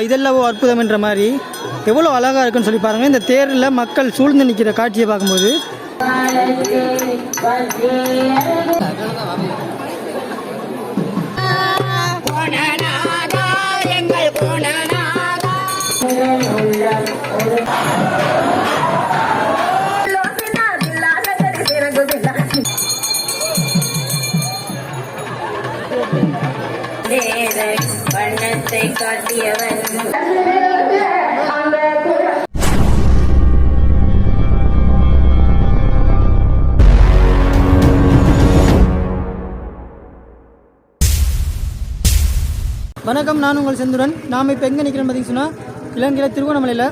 இதெல்லாம் அற்புதம் என்ற மாதிரி எவ்வளோ அழகாக இருக்குன்னு சொல்லி பாருங்கள் இந்த தேரில் மக்கள் சூழ்ந்து நிற்கிற காட்சியை பார்க்கும்போது. வண்ணத்தை காட்டியவன் நான் உங்கள் செந்துடன். நாம் இப்போ எங்கே நிற்கிறோம் பார்த்தீங்கன்னா சொன்னால் இலங்கையில் திருவண்ணாமலையில்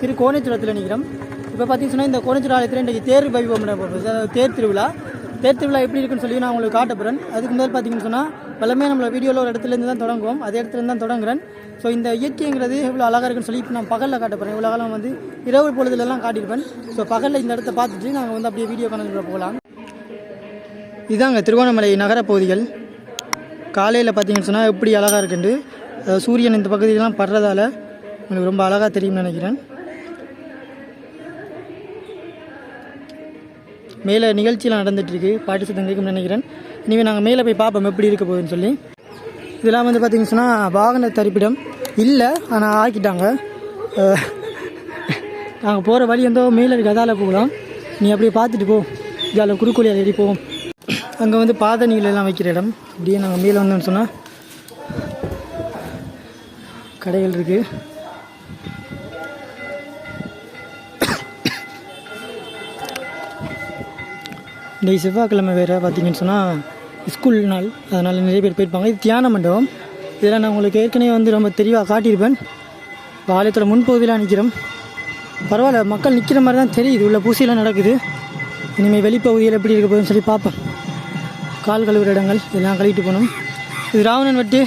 திரு கோணேச்சுரத்தில் நிற்கிறோம் இப்போ பார்த்தீங்கன்னா இந்த கோணேச்சுர ஆலயத்தில் இன்றைக்கு தேர் வைபவம் நடைபெறுது. அதாவது தேர் திருவிழா. தேர் திருவிழா எப்படி இருக்குன்னு சொல்லி நான் உங்களுக்கு காட்ட போகிறேன் அதுக்கு முதல் பார்த்தீங்கன்னு சொன்னால் எல்லாமே நம்மளை வீடியோவில் ஒரு இடத்துலேருந்து தான் தொடங்குவோம். அதே இடத்துலேருந்து தான் தொடங்குறேன். ஸோ இந்த இயற்கைங்கிறது எவ்வளோ அழகாக இருக்குன்னு சொல்லி இப்போ நான் பகலில் காட்ட போகிறேன் இவ்வளோ காலம் வந்து இரவு பொழுதுலலாம் காட்டியிருப்பேன். ஸோ பகலில் இந்த இடத்த பார்த்துட்டு நாங்கள் வந்து அப்படியே வீடியோ கணக்கு போகலாம். இதாங்க திருவண்ணாமலை நகரப்பகுதிகள் காலையில் பார்த்தீங்கன்னு சொன்னால் எப்படி அழகாக இருக்குண்டு சூரியன் இந்த பகுதியெல்லாம் படுறதால உங்களுக்கு ரொம்ப அழகாக தெரியும்னு நினைக்கிறேன். மேலே நிகழ்ச்சியெலாம் நடந்துகிட்ருக்கு பாட்டு சத்தம் கேட்கும்னு நினைக்கிறேன். இனிமேல் நாங்கள் மேலே போய் பார்ப்போம் எப்படி இருக்க போகுதுன்னு சொல்லி. இதெல்லாம் வந்து பார்த்தீங்கன்னு சொன்னால் வாகன தரிப்பிடம் இல்லை ஆனால் ஆக்கிட்டாங்க. நாங்கள் போகிற வழி எந்தோ மேலே இருக்கு அதால் போகலாம். நீ அப்படியே பார்த்துட்டு போ. இதால் குறுக்கோலியால் ஏறி போவோம் அங்கே வந்து பாதணிகளெல்லாம் வைக்கிற இடம். அப்படியே நாங்கள் மேலே வந்தோம்னு சொன்னால் கடைகள் இருக்குது இன்றைக்கு செவ்வாய்க்கிழமை வேறு பார்த்தீங்கன்னு சொன்னால் ஸ்கூல் நாள். அதனால் நிறைய பேர் போயிருப்பாங்க. இது தியான மண்டபம். இதெல்லாம் நான் உங்களுக்கு ஏற்கனவே வந்து ரொம்ப தெளிவாக காட்டியிருப்பேன். இப்போ ஆலயத்தில் முன்பகுதியில் நிற்கிறோம் பரவாயில்ல மக்கள் நிற்கிற மாதிரி தான் தெரியுது. உள்ள பூசையெல்லாம் நடக்குது. இனிமேல் வெளிப்பகுதியில் எப்படி இருக்க போகுதுன்னு சொல்லி பார்ப்பேன் கால் கழுவுற இடங்கள் இதெல்லாம் கழுவிட்டு போகணும். இது ராவணன் வட்டு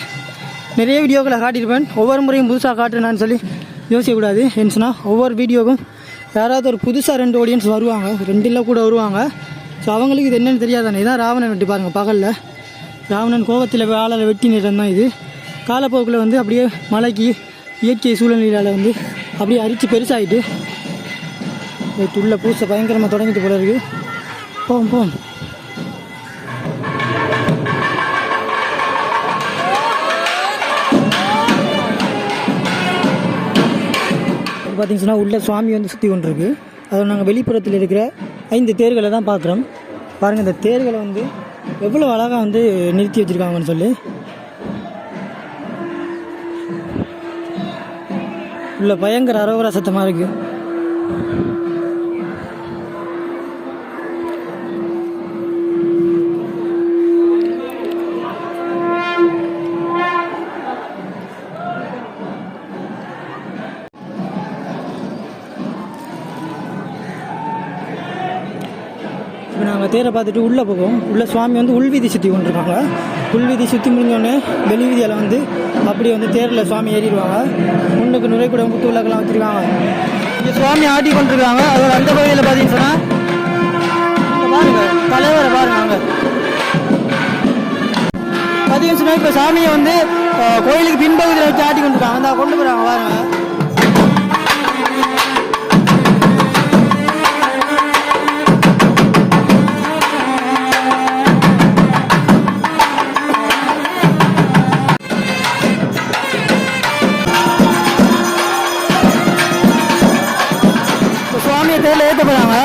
நிறைய வீடியோக்களை காட்டியிருப்பேன். ஒவ்வொரு முறையும் புதுசாக காட்டுறேன்னு சொல்லி யோசிக்கக்கூடாது ஏன்னு ஒவ்வொரு வீடியோக்கும் யாராவது ஒரு புதுசாக ரெண்டு ஆடியன்ஸ் வருவாங்க. ரெண்டில் கூட வருவாங்க. ஸோ அவங்களுக்கு இது என்னென்னு தெரியாதானே? இதான் ராவணன் வெட்டி பாருங்கள் பகலில். ராவணன் கோபத்தில் ஆளால் வெட்டி நிறம் தான் இது. காலப்போக்கில் வந்து அப்படியே மலைக்கு இயற்கை சூழ்நிலையால் வந்து அப்படியே அரித்து பெருசாகிட்டு உள்ள பூசை பயங்கரமாக தொடங்கிட்டு போல இருக்குது போம் போம் பார்த்தீங்கன்னு சொன்னால் உள்ளே சுவாமி வந்து சுற்றி கொண்டிருக்கு அதை நாங்கள் வெளிப்புறத்தில் இருக்கிற ஐந்து தேர்களை தான் பார்க்குறோம். பாருங்கள் இந்த தேர்களை வந்து எவ்வளோ அழகாக வந்து நிறுத்தி வச்சுருக்காங்கன்னு சொல்லி. உள்ள பயங்கர அரோகர சத்தமாக இருக்குது தேரை பார்த்துட்டு உள்ளே போவோம் உள்ள சுவாமி வந்து உள்வீதி சுற்றி கொண்டிருக்காங்க. உள்வீதி சுற்றி முடிஞ்சோடனே வெளிவீதியில் வந்து அப்படியே வந்து தேரில் சுவாமி ஏறிடுவாங்க. முன்னுக்கு நுரைக்கூடம் முத்து விளக்கெல்லாம் வச்சுருக்காங்க. இங்கே சுவாமி ஆட்டி கொண்டிருக்காங்க. அதோட அந்த பகுதியில் பார்த்தீங்கன்னு சொன்னால் இங்க பாருங்க தலைவரை பாருங்க அங்கே. பார்த்தீங்கன்னு சொன்னால் இப்போ சாமியை வந்து கோயிலுக்கு பின்பகுதியில் வச்சு ஆட்டி கொண்டிருக்காங்க. அந்த கொண்டு போகிறாங்க பாருங்க. போகிறாங்க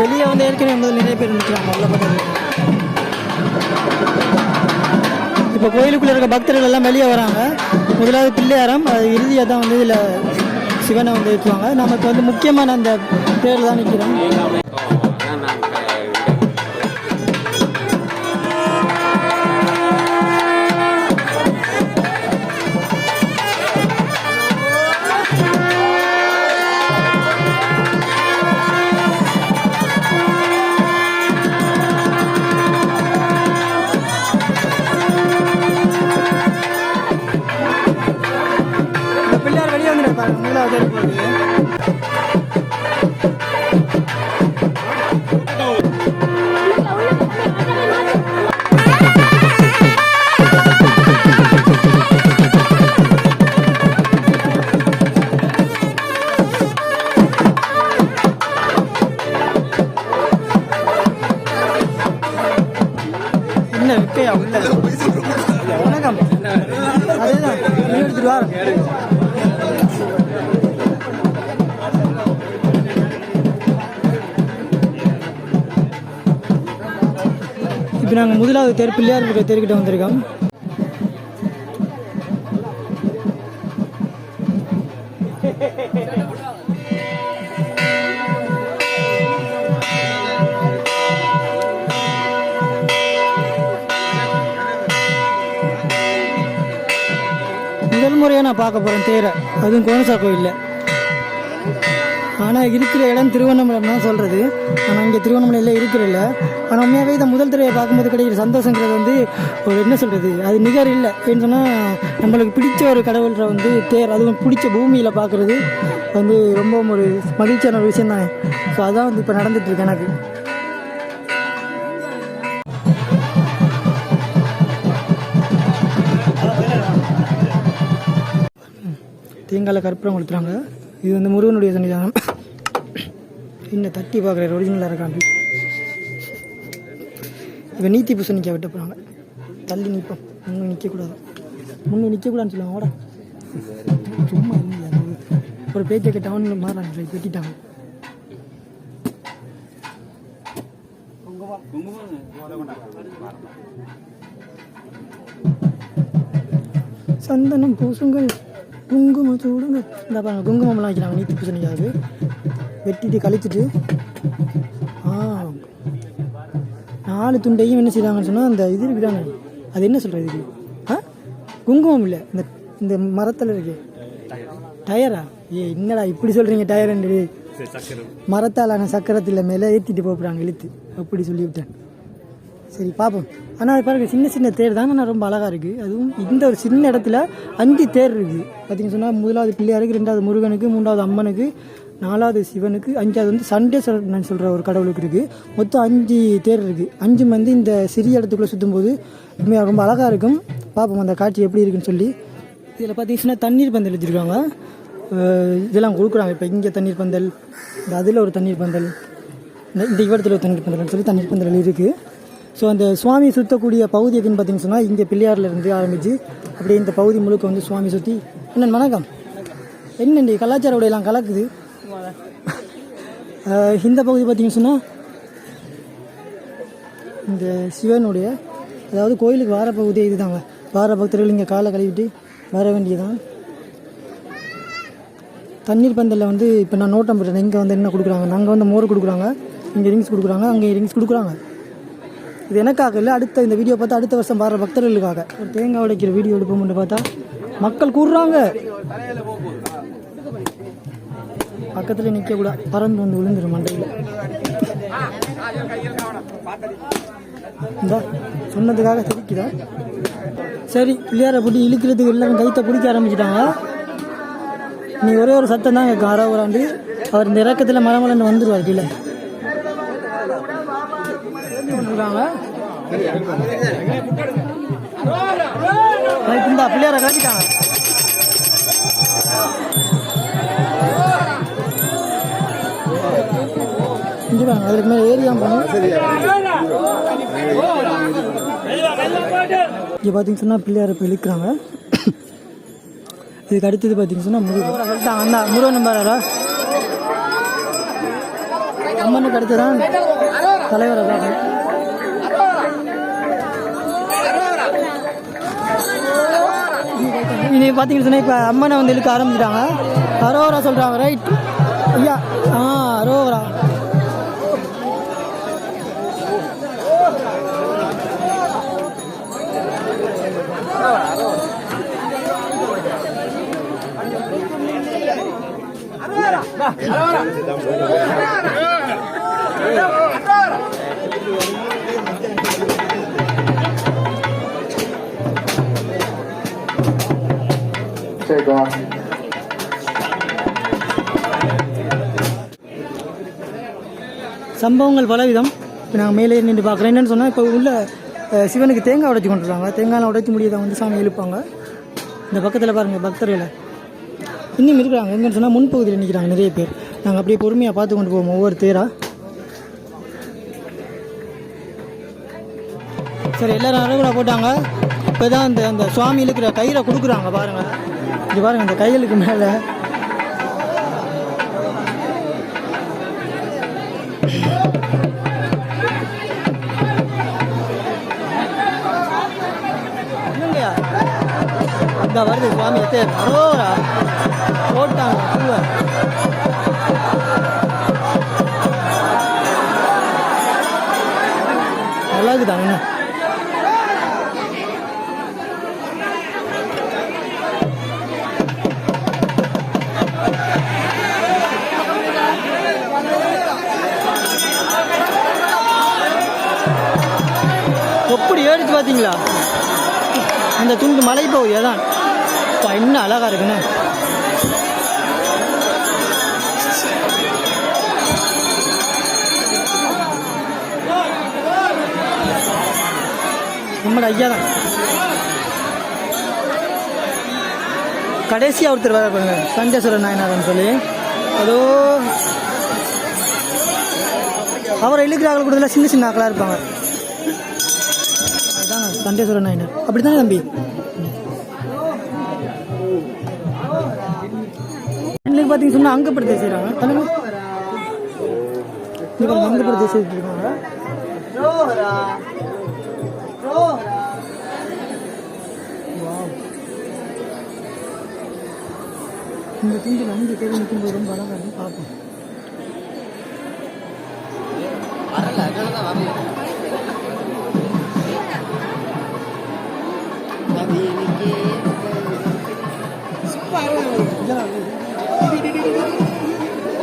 வெளியே வந்து ஏற்கனவே வந்து நிறைய பேர் நிற்கிறாங்க உள்ள பக்கத்தில் இப்போ கோயிலுக்குள்ளே இருக்க பக்தர்கள் எல்லாம் வெளியே வராங்க. முதலாவது பிள்ளையாரம் அது இறுதியாக தான் வந்து இதில் சிவனை வந்து ஏற்றுவாங்க நமக்கு வந்து முக்கியமான அந்த பேரில் தான் நிற்கிறோம் பிள்ளையார் முதலாவது தேடி போகுது தேர் பிள்ளையார் தேர்கிட்ட வந்திருக்கோம் முதல் முறையாக நான் பார்க்க போகிறேன் தேரை. அதுவும் கோனசா கோயிலில் ஆனால் இருக்கிற இடம் திருவண்ணாமலை தான் சொல்கிறது ஆனால் இங்கே திருவண்ணாமலையில் இருக்கிறதில்ல. ஆனால் உண்மையாகவே இந்த முதல் திரையை பார்க்கும்போது கிடைக்கிற சந்தோஷங்கிறது வந்து ஒரு என்ன சொல்கிறது அது நிகர் இல்லை. ஏன்னு சொன்னால் நம்மளுக்கு பிடிச்ச ஒரு கடவுளரை வந்து தேர் அதுவும் பிடிச்ச பூமியில் பார்க்குறது வந்து ரொம்ப ஒரு மகிழ்ச்சியான ஒரு விஷயம் ஸோ அதான் வந்து இப்போ நடந்துகிட்ருக்கு எனக்கு. தேங்காயில் கற்பூரம் கொடுத்துறாங்க இது வந்து முருகனுடைய சன்னிதானம். என்ன தட்டி பார்க்குற ஒரிஜினலாக இருக்காண்டி இவன் நீத்தி பூசை நிற்க விட்ட போகிறாங்க தள்ளி நிற்போம் இன்னும் நிற்கக்கூடாது முன்னே நிற்கக்கூடாதுன்னு சொல்லுவாங்க. ஓட சும்மா ஒரு பேச்சை கேட்டவன் அவனுங்க மாறாங்க கட்டிட்டாங்க சந்தனம் பூசுங்கள். குங்குமம் சூடுங்க இந்த பாருங்க குங்குமம்லாம் வைக்கிறாங்க நீத்தி பூசணிக்காது வெட்டிட்டு கழிச்சிட்டு ஆ நாலு துண்டையும் என்ன செய்கிறாங்கன்னு சொன்னால் அந்த இது இருக்குதாங்க அது என்ன சொல்கிறது இது? ஆ? குங்குமம் இல்லை. இந்த இந்த மரத்தில் இருக்கு. டயரா? ஏ என்னடா இப்படி சொல்கிறீங்க டயர்ன்னு மரத்தாலான சக்கரத்தில் மேலே ஏற்றிட்டு போகிறாங்க இழுத்து. அப்படி சொல்லிவிட்டேன். சரி பார்ப்போம் ஆனால் அது பாருங்க சின்ன சின்ன தேர் தான் நான் ரொம்ப அழகாக இருக்குது அதுவும் இந்த ஒரு சின்ன இடத்துல அஞ்சு தேர் இருக்குது பார்த்தீங்கன்னு சொன்னால் முதலாவது பிள்ளையாருக்கு ரெண்டாவது முருகனுக்கு மூன்றாவது அம்மனுக்கு நாலாவது சிவனுக்கு அஞ்சாவது வந்து சண்டே நான் சொல்கிற ஒரு கடவுளுக்கு இருக்குது மொத்தம் அஞ்சு தேர் இருக்குது அஞ்சு வந்து இந்த சிறிய இடத்துக்குள்ளே சுற்றும்போது உண்மையாக ரொம்ப அழகாக இருக்கும். பார்ப்போம் அந்த காட்சி எப்படி இருக்குன்னு சொல்லி. இதில் பார்த்தீங்கன்னா தண்ணீர் பந்தல் வச்சுருக்காங்க. இதெல்லாம் கொடுக்குறாங்க. இப்போ இங்கே தண்ணீர் பந்தல் இந்த அதில் ஒரு தண்ணீர் பந்தல் இந்த இந்த இடத்துல ஒரு தண்ணீர் பந்தல்னு சொல்லி தண்ணீர் பந்தல் இருக்குது ஸோ அந்த சுவாமி சுற்றக்கூடிய பகுதி எதுன்னு பார்த்தீங்கன்னு சொன்னால் இங்கே பிள்ளையார்ல இருந்து ஆரம்பித்து அப்படியே இந்த பகுதி முழுக்க வந்து சுவாமி சுற்றி என்ன வணக்கம். என்னண்டி கலாச்சார உடையெல்லாம் கலக்குது? இந்த பகுதி பார்த்தீங்கன்னு சொன்னால் இந்த சிவனுடைய அதாவது கோயிலுக்கு வார பகுதியே இதுதாங்க. வார பக்தர்கள் இங்கே காலை கழுவிட்டு வர வேண்டியதான் தண்ணீர் பந்தலில் வந்து இப்போ நான் நோட்டம் போட்டேன் இங்கே வந்து என்ன கொடுக்குறாங்க? நாங்கள் வந்து மோர் கொடுக்குறாங்க. இங்கே ரிங்ஸ் கொடுக்குறாங்க. அங்கே ரிங்ஸ் கொடுக்குறாங்க. இது எனக்காக இல்லை அடுத்த இந்த வீடியோ பார்த்தா அடுத்த வருஷம் வர பக்தர்களுக்காக. ஒரு தேங்காய் உடைக்கிற வீடியோ எடுப்போம்னு பார்த்தா மக்கள் கூடுறாங்க பக்கத்தில் நிற்கக்கூடாது பறந்து வந்து விழுந்துடும் மண்டையில். இந்தா சொன்னதுக்காக சிரிக்குதா? சரி பிள்ளையாரை பிடி இழுக்கிறதுக்கு எல்லாரும் கைத்தை பிடிக்க ஆரம்பிச்சிட்டாங்க. நீ ஒரே ஒரு சத்தம் தான் கேட்கும் அறவுறாண்டு அவர் இந்த இறக்கத்தில் மரமலன்னு வந்துடுவார் கீழே. இருக்காங்க ரைட் அதுக்கு மேலே ஏரியா இங்கே பார்த்தீங்கன்னு சொன்னால் பிள்ளையாரை இப்போ இழுக்கிறாங்க இதுக்கு அடுத்தது சொன்னால் முருகன். அண்ணா முருகன் பாரா அம்மனுக்கு அடுத்ததான் தலைவரை பார்க்கணும். இனி பார்த்தீங்கன்னு சொன்னால் இப்போ அம்மனை வந்து இழுக்க ஆரம்பிச்சிட்டாங்க அரோவரா சொல்கிறாங்க ரைட் ஐயா ஆ அரோவரா 这个 சம்பவங்கள் பலவிதம். இப்போ நாங்கள் மேலே நின்று பார்க்குறேன். என்னென்னு சொன்னால் இப்போ உள்ள சிவனுக்கு தேங்காய் உடைச்சி கொண்டுருக்காங்க. தேங்காய் உடைச்சி முடியாத வந்து சாமி எழுப்பாங்க. இந்த பக்கத்தில் பாருங்கள் பக்தர்களை. இன்னும் இருக்கிறாங்க. எங்கன்னு சொன்னால் முன்பகுதியில் நிற்கிறாங்க நிறைய பேர். நாங்கள் அப்படியே பொறுமையாக பார்த்து கொண்டு போவோம் ஒவ்வொரு தேராக சரி எல்லோரும் அரைகுடா போட்டாங்க. இப்போ தான் அந்த அந்த சுவாமி இருக்கிற கயிறை கொடுக்குறாங்க பாருங்கள் இது பாருங்கள் இந்த கைகளுக்கு மேலே. இந்த வருது சுவாமி எத்தே பரோரா போட்டாங்க பூவை நல்லா பார்த்தீங்களா அந்த துண்டு மலை பகுதி தான் அப்பா, என்ன அழகா இருக்குண்ணே நம்மளோட ஐயா தான். கடைசியாக ஒருத்தர் வர பாருங்க. சஞ்சேஸ்வரன் நாயனாரன் சொல்லி. அதோ அவரை இழுக்கிற ஆக்கள் கூடல சின்ன சின்ன ஆக்களாக இருப்பாங்க. அதான் நாயனர் அப்படித்தானே தம்பி? இன்னைக்கு பார்த்தீங்க சொன்னால் அங்கப்படுத்த செய்கிறாங்க பண்ணுங்க இங்கே அங்கப்படுத்த செய்துட்டு இருக்காங்க இந்த துண்டு அஞ்சு பேர் நிற்கும்போது ரொம்ப அழகாக பார்ப்போம்.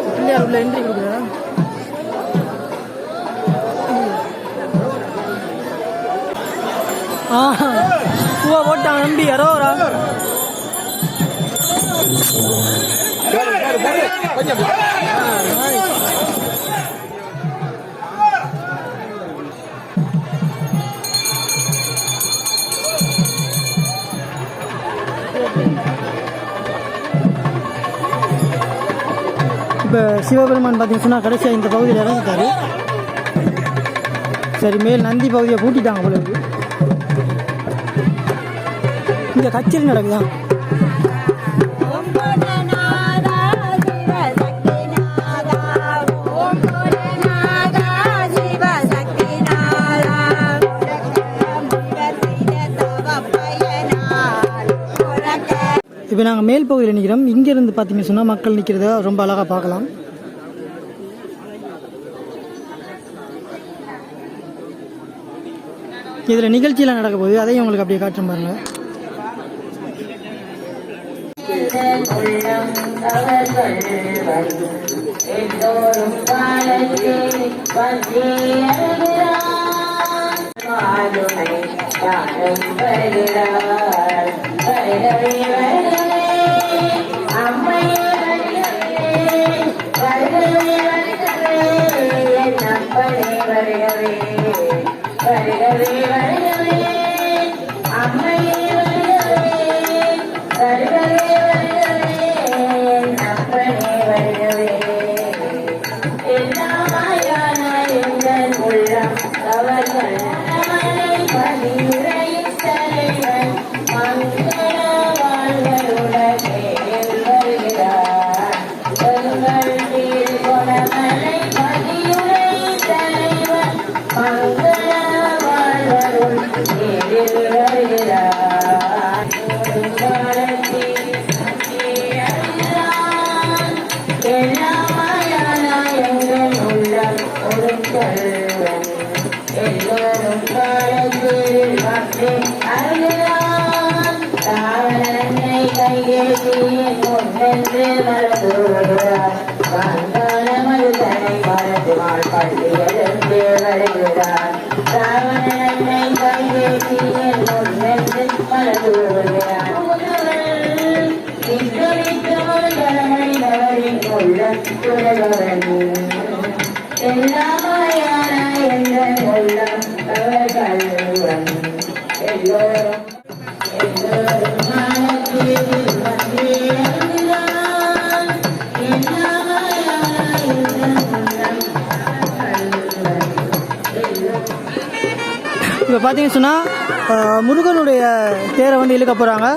பிள்ளையார் உள்ள என்ட்ரி கொடுக்குறா பூவா போட்டான் நம்பி அரோரா இப்போ சிவபெருமான் பார்த்தீங்கன்னா சொன்னால் கடைசியாக இந்த பகுதியில் இறங்கிட்டாரு. சரி மேல் நந்தி பகுதியை பூட்டிட்டாங்க போல இருக்கு. இங்கே கச்சேரி நடக்குதா? இப்போ நாங்கள் மேல் பகுதியில் நிற்கிறோம். இங்கேருந்து பார்த்தீங்கன்னு சொன்னால் மக்கள் நிற்கிறத ரொம்ப அழகாக பார்க்கலாம். இதில் நிகழ்ச்சியெல்லாம் நடக்க போகுது. அதையும் உங்களுக்கு அப்படியே காற்று பாருங்க. எல்லோரும் மாதுமை தானம் வருகிறார் வருகவே வருகவே அம்மையே வருகவே வருகவே என் அப்பனே வருகவே வருகவே முன்னென்று மறந்துவிடுகிறார் வந்தானமல் தன்னை மறந்துவாள் பள்ளியிலிருந்து வருகிறார் ராவணனை கையேசி முன்னென்று மறந்துவிடுகிறார் எல்லாமாயான எங்கள் உள்ளம் பார்த்தீங்கன்னு சொன்னால் முருகனுடைய தேரை வந்து இழுக்க போகிறாங்க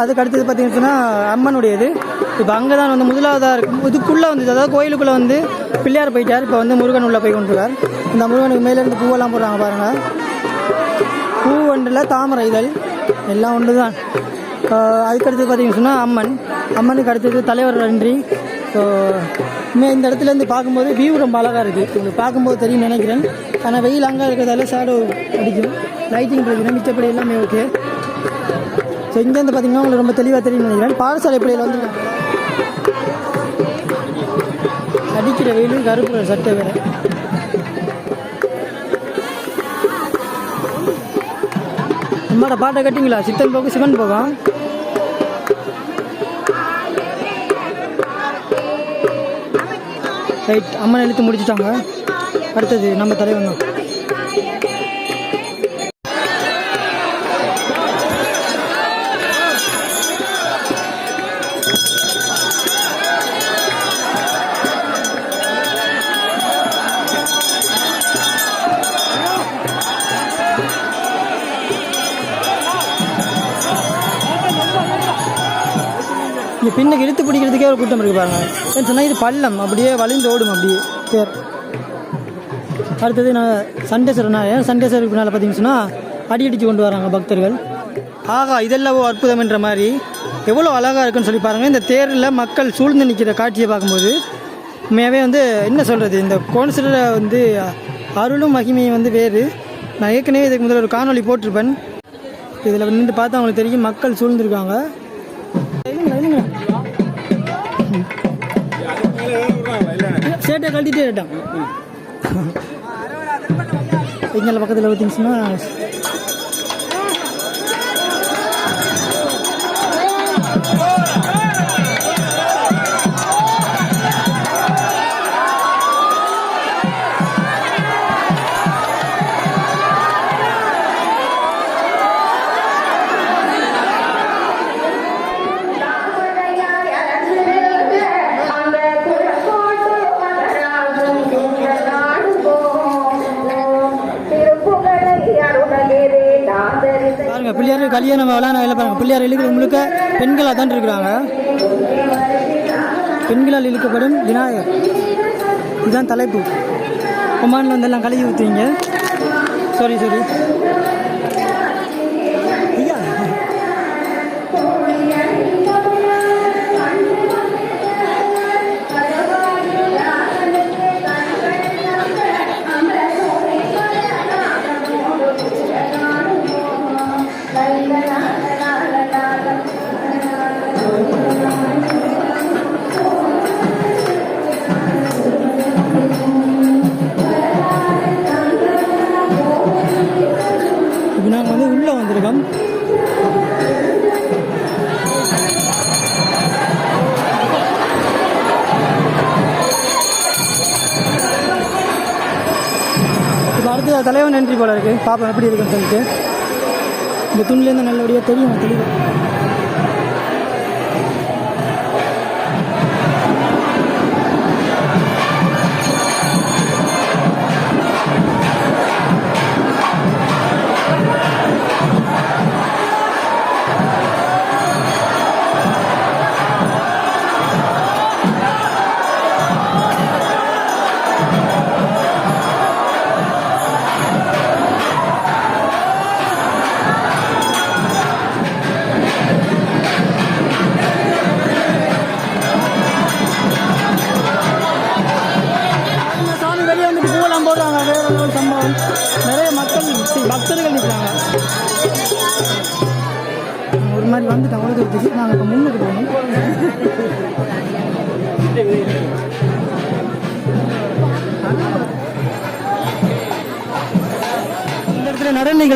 அதுக்கு அடுத்தது பார்த்தீங்கன்னு சொன்னால் அம்மனுடையது. இப்போ அங்கே தான் வந்து முதலாவதாக இருக்கும். இதுக்குள்ளே வந்து அதாவது கோயிலுக்குள்ளே வந்து பிள்ளையார் போயிட்டார். இப்போ வந்து முருகன் உள்ளே போய் கொண்டுருக்கார். இந்த முருகனுக்கு மேலேருந்து பூவெல்லாம் போடுறாங்க பாருங்கள் பூ ஒன்றில் தாமரை இதழ் எல்லாம் ஒன்று தான் அதுக்கடுத்து பார்த்தீங்கன்னு சொன்னால் அம்மன். அம்மனுக்கு அடுத்தது தலைவர் நன்றி ஸோ இந்த இடத்துல இருந்து பார்க்கும்போது வியூ ரொம்ப அழகாக இருக்குது உங்களுக்கு பார்க்கும்போது தெரியும் நினைக்கிறேன். ஆனால் வெயில் அங்கே இருக்கிறதால ஷேடோ அடிக்கும். லைட்டிங் பிரச்சனை மிச்சப்படி எல்லாமே ஓகே ஸோ இங்கேருந்து பார்த்தீங்கன்னா உங்களுக்கு ரொம்ப தெளிவாக தெரியும் நினைக்கிறேன். பாடசாலை பிள்ளைகள் வந்து அடிக்கிற வெயிலும் கருப்பு சட்டை வேறு. நம்மளோட பாட்டை கட்டிங்களா? சித்தன் போக்கு சிவன் போகும் ரைட் அம்மன் எழுத்து முடிச்சிட்டாங்க. அடுத்தது நம்ம தலைவன் தான். பின்னுக்கு பிடிக்கிறதுக்கே ஒரு கூட்டம் இருக்கு பாருங்க. சொன்னால் இது பள்ளம். அப்படியே வலிந்து ஓடும் அப்படியே தேர் அடுத்தது நான் சண்டேஸ்வரனா ஏன் சண்டேஸ்வருக்கு மேலே பார்த்தீங்கன்னு சொன்னால் அடி அடித்து கொண்டு வராங்க பக்தர்கள். ஆகா இதெல்லாம் அற்புதம் என்ற மாதிரி எவ்வளோ அழகாக இருக்குன்னு சொல்லி பாருங்கள் இந்த தேரில் மக்கள் சூழ்ந்து நிற்கிற காட்சியை பார்க்கும்போது உண்மையாகவே வந்து என்ன சொல்கிறது இந்த கோன்சிலரை வந்து அருளும் மகிமையும் வந்து வேறு. நான் ஏற்கனவே இதுக்கு முதல்ல ஒரு காணொளி போட்டிருப்பேன். இதில் நின்று பார்த்தா அவங்களுக்கு தெரியும் மக்கள் சூழ்ந்திருக்காங்க சேட்டை கழட்டிட்டே கேட்டான் இங்கே பக்கத்தில் பார்த்தீங்கன்னா கல்யாணம் விளாட வேலை பாருங்க. பிள்ளையார் இழுக்கிற முழுக்க பெண்களாக தான் இருக்கிறாங்க. பெண்களால் இழுக்கப்படும் விநாயகர். இதுதான் தலைப்பு. ஒமானில் வந்து எல்லாம் கழுவி ஊற்றுவீங்க சாரி சாரி அடுத்த தலைவன் நன்றி போல இருக்கு. பாப்போம் எப்படி இருக்குன்னு சொல்லிட்டு. இந்த துணிலேருந்து நல்லபடியாக தெரியும் தெளிவாக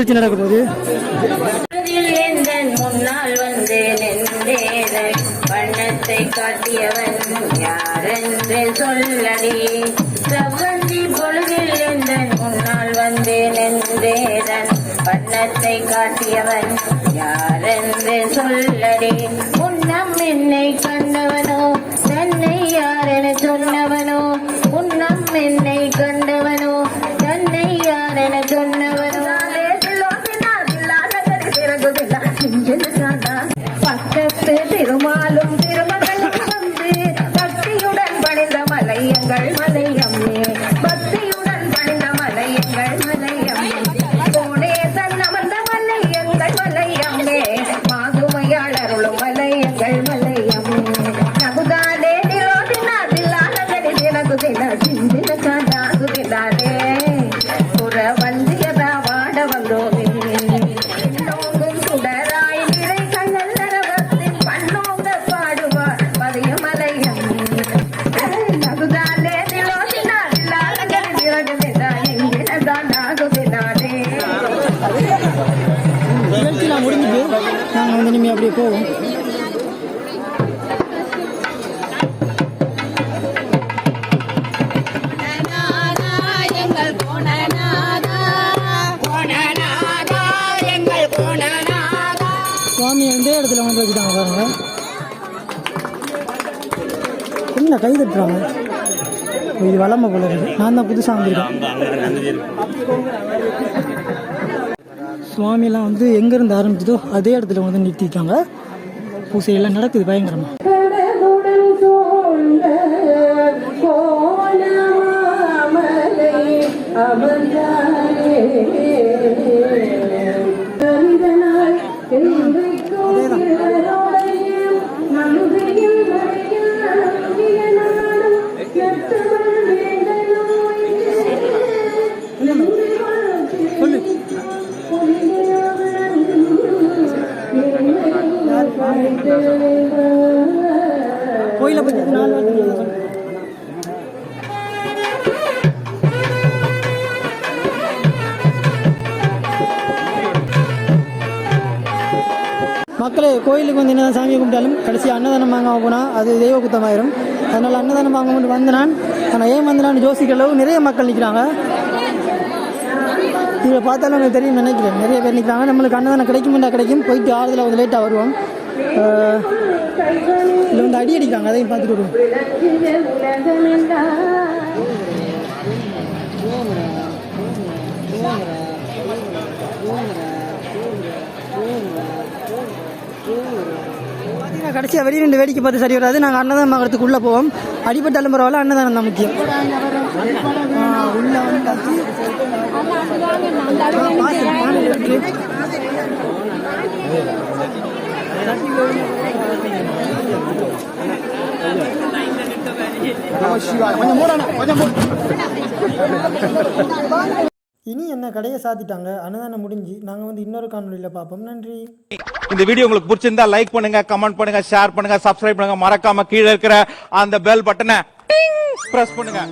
நிகழ்ச்சி நடக்க போகுது. முன்னால் வந்து நின்றேன் வண்ணத்தை காட்டியவன் யாரென்று சொல்லடி செவ்வந்தி பொழுதில் எந்தன் முன்னால் வந்து நின்றேன் வண்ணத்தை காட்டியவன் யாரென்று சொல்லடி. உன்னம் என்னை கண்டவனோ சுவாமி எந்த இடத்துல வந்து வச்சுட்டாங்க பாருங்க. என்ன கை தட்டுறாங்க? இது வளமை போல இருக்கு. நான் தான் புதுசாக வந்திருக்கேன். சுவாமியெல்லாம் வந்து எங்கேருந்து ஆரம்பிச்சதோ அதே இடத்துல வந்து நிறுத்திட்டாங்க. பூசையெல்லாம் நடக்குது பயங்கரமாக அமர்ந்த கோயிலை பற்றி நாலு வார்த்தை மக்களே கோயிலுக்கு வந்து என்ன சாமியை கும்பிட்டாலும் கடைசி அன்னதானம் வாங்க போனால் அது தெய்வ குத்தமாயிரும் அதனால் அன்னதானம் வாங்க கொண்டு வந்தனான். நான் ஆனால் ஏன் வந்தனான்னு யோசிக்கிற அளவு நிறைய மக்கள் நிற்கிறாங்க இதை பார்த்தாலும் எனக்கு தெரியும் நினைக்கிறேன். நிறைய பேர் நிற்கிறாங்க நம்மளுக்கு அன்னதானம் கிடைக்குமெண்டா கிடைக்கும். போயிட்டு ஆறுதல் வந்து லேட்டாக வருவோம். இல்லை வந்து அடி அடிக்கிறாங்க. அதையும் பார்த்துட்டு வருவோம். பார்த்தீங்கன்னா கடைசியாக வெளியே ரெண்டு வேடிக்கை பார்த்து சரி வராது. நாங்கள் அன்னதானம் வாங்குறதுக்கு உள்ளே போவோம். அடிப்பட்டாலும் பரவாயில்ல அன்னதானம் தான் முக்கியம். ஆ, உள்ள இனி என்ன கடையை சாத்திட்டாங்க? அன்னதானம் முடிஞ்சு நாங்கள் வந்து இன்னொரு காணொலியில பார்ப்போம். நன்றி. இந்த வீடியோ உங்களுக்கு பிடிச்சிருந்தா லைக் பண்ணுங்க கமெண்ட் பண்ணுங்க ஷேர் பண்ணுங்க சப்ஸ்கிரைப் பண்ணுங்க. மறக்காம கீழே இருக்கிற அந்த பெல் பட்டனை பிரஸ் பண்ணுங்க.